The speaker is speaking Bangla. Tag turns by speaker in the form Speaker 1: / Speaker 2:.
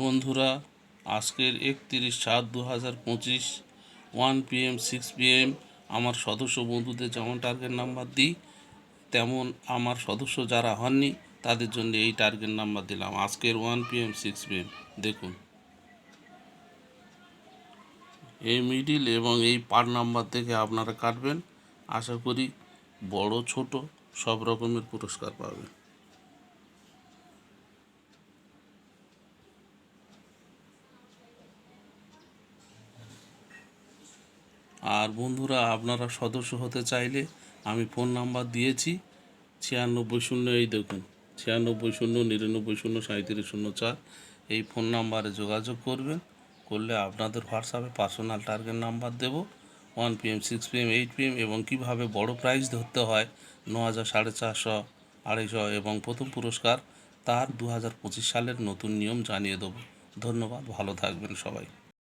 Speaker 1: বন্ধুরা, আজকের একত্রিশ সাত দু হাজার পঁচিশ ওয়ান পিএম সিক্স পিএম আমার সদস্য বন্ধুদের যেমন টার্গেট নাম্বার দিই, তেমন আমার সদস্য যারা হননি, তাদের জন্য এই টার্গেট নাম্বার দিলাম। আজকের ওয়ান পিএম সিক্স পিএম দেখুন। এই মিডিল এবং এই পার নাম্বার থেকে আপনারা কাটবেন। আশা করি বড়, ছোট, সব রকমের পুরস্কার পাবেন। আর বন্ধুরা, আপনারা সদস্য হতে চাইলে আমি ফোন নাম্বার দিয়েছি, ছিয়ানব্বই শূন্য, এই দেখুন, ছিয়ানব্বই শূন্য, নিরানব্বই শূন্য সাঁত্রিশ শূন্য চার, এই ফোন নাম্বারে যোগাযোগ করবেন, করলে আপনাদের হোয়াটসঅ্যাপে পার্সোনাল টার্গেট নাম্বার দেব one PM six PM eight PM এবং কীভাবে বড় প্রাইজ ধরতে হয় ন হাজার সাড়ে চারশো, আড়াইশো, এবং প্রথম পুরস্কার তার দু হাজার পঁচিশ সালের নতুন নিয়ম জানিয়ে দেবো। ধন্যবাদ, ভালো থাকবেন সবাই।